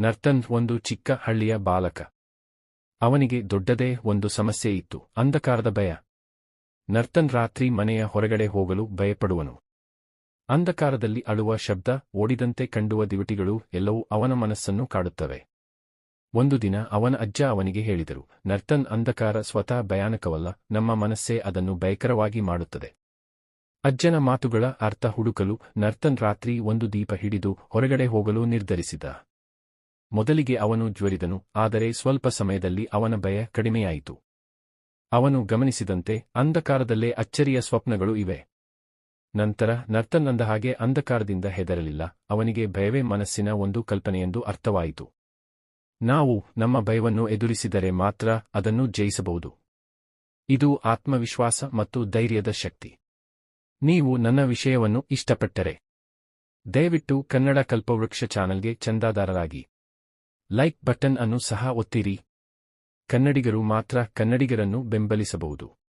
ನರ್ತನ್ ಒಂದು ಚಿಕ್ಕ ಹಳ್ಳಿಯ ಬಾಲಕ. ಅವನಿಗೆ ದೊಡ್ಡದೇ ಒಂದು ಸಮಸ್ಯೆ ಇತ್ತು, ಅಂಧಕಾರದ ಭಯ. ನರ್ತನ್ ರಾತ್ರಿ ಮನೆಯ ಹೊರಗಡೆ ಹೋಗಲು ಭಯಪಡುವನು. ಅಂಧಕಾರದಲ್ಲಿ ಅಳುವ ಶಬ್ದ, ಓಡಿದಂತೆ ಕಂಡುವ ದಿವಟಿಗಳು ಎಲ್ಲವೂ ಅವನ ಮನಸ್ಸನ್ನು ಕಾಡುತ್ತವೆ. ಒಂದು ದಿನ ಅವನ ಅಜ್ಜ ಅವನಿಗೆ ಹೇಳಿದರು ನರ್ತನ್ ಅಂಧಕಾರ ಸ್ವತಃ ಭಯಾನಕವಲ್ಲ, ನಮ್ಮ ಮನಸ್ಸೇ ಅದನ್ನು ಭಯಕರವಾಗಿ ಮಾಡುತ್ತದೆ. ಅಜ್ಜನ ಮಾತುಗಳ ಅರ್ಥ ಹುಡುಕಲು ನರ್ತನ್ ರಾತ್ರಿ ಒಂದು ದೀಪ ಹಿಡಿದು ಹೊರಗಡೆ ಹೋಗಲು ನಿರ್ಧರಿಸಿದ. ಮೊದಲಿಗೆ ಅವನು ಜ್ವರಿದನು ಆದರೆ ಸ್ವಲ್ಪ ಸಮಯದಲ್ಲಿ ಅವನ ಭಯ ಕಡಿಮೆಯಾಯಿತು. ಅವನು ಗಮನಿಸಿದಂತೆ ಅಂಧಕಾರದಲ್ಲೇ ಅಚ್ಚರಿಯ ಸ್ವಪ್ನಗಳು ಇವೆ. ನಂತರ ನರ್ತನಂದ ಹಾಗೆ ಅಂಧಕಾರದಿಂದ ಹೆದರಲಿಲ್ಲ, ಅವನಿಗೆ ಭಯವೇ ಮನಸ್ಸಿನ ಒಂದು ಕಲ್ಪನೆಯೆಂದು ಅರ್ಥವಾಯಿತು. ನಾವು ನಮ್ಮ ಭಯವನ್ನು ಎದುರಿಸಿದರೆ ಮಾತ್ರ ಅದನ್ನು ಜಯಿಸಬಹುದು. ಇದು ಆತ್ಮವಿಶ್ವಾಸ ಮತ್ತು ಧೈರ್ಯದ ಶಕ್ತಿ. ನೀವು ನನ್ನ ವಿಷಯವನ್ನು ಇಷ್ಟಪಟ್ಟರೆ. ದಯವಿಟ್ಟು ಕನ್ನಡ ಕಲ್ಪವೃಕ್ಷ ಚಾನಲ್ಗೆ ಚಂದಾದಾರರಾಗಿ. ಲೈಕ್ ಬಟನ್ ಅನ್ನು ಸಹ ಒತ್ತಿರಿ. ಕನ್ನಡಿಗರು ಮಾತ್ರ ಕನ್ನಡಿಗರನ್ನು ಬೆಂಬಲಿಸಬಹುದು.